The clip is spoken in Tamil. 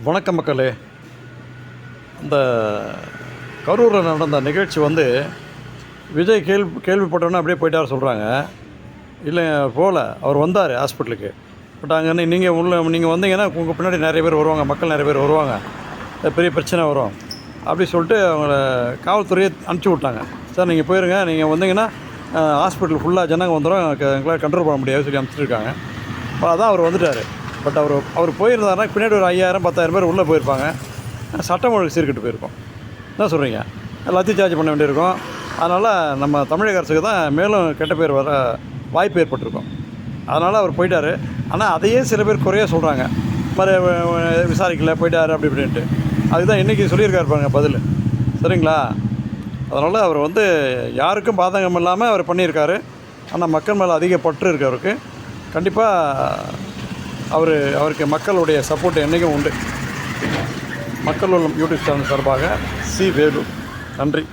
வணக்கம் மக்களே. இந்த கரூரில் நடந்த நிகழ்ச்சி வந்து விஜய் கேள்வி கேள்விப்பட்டோன்னே அப்படியே போயிட்டார் சொல்கிறாங்க இல்லை போகல. அவர் வந்தார் ஹாஸ்பிட்டலுக்கு. பட் அங்கே நீங்கள் உள்ள நீங்கள் வந்தீங்கன்னா உங்கள் பின்னாடி நிறைய பேர் வருவாங்க. மக்கள் நிறைய பேர் வருவாங்க. பெரிய பிரச்சனை வரும். அப்படி சொல்லிட்டு அவங்கள காவல்துறையை அனுப்பிச்சி விட்டாங்க. சார் நீங்கள் போயிருங்க. நீங்கள் வந்தீங்கன்னா ஹாஸ்பிட்டல் ஃபுல்லாக ஜனங்க வந்துடும் எங்களால் கண்ட்ரோல் பண்ண முடியாது சொல்லி அனுப்பிச்சிருக்காங்க. அப்போ அதான் அவர் வந்துட்டார். பட் அவர் அவர் போயிருந்தாருன்னா பின்னாடி ஒரு ஐயாயிரம் பத்தாயிரம் பேர் உள்ளே போயிருப்பாங்க. சட்டம் ஒழுங்கு சீர்கிட்டு போயிருக்கோம். என்ன சொல்கிறீங்க எல்லாத்தையும் சார்ஜ் பண்ண வேண்டியிருக்கும். அதனால் நம்ம தமிழக அரசுக்கு தான் மேலும் கெட்ட பேர் வர வாய்ப்பு ஏற்பட்டிருக்கும். அதனால் அவர் போயிட்டார். ஆனால் அதையே சில பேர் குறைய சொல்கிறாங்க மாதிரி விசாரிக்கல போயிட்டார் அப்படி இப்படின்ட்டு. அதுக்கு தான் இன்றைக்கி சொல்லியிருக்காரு பாருங்க பதில். சரிங்களா? அதனால் அவர் வந்து யாருக்கும் பாதகம் இல்லாமல் அவர் பண்ணியிருக்காரு. ஆனால் மக்கள் மேலே அதிக பற்று இருக்கு அவருக்கு. கண்டிப்பாக அவர் அவருக்கு மக்களுடைய சப்போர்ட் என்றைக்கும் உண்டு. மக்கள் உள்ளம் யூடியூப் சேனல் சார்பாக சி வேலு. நன்றி.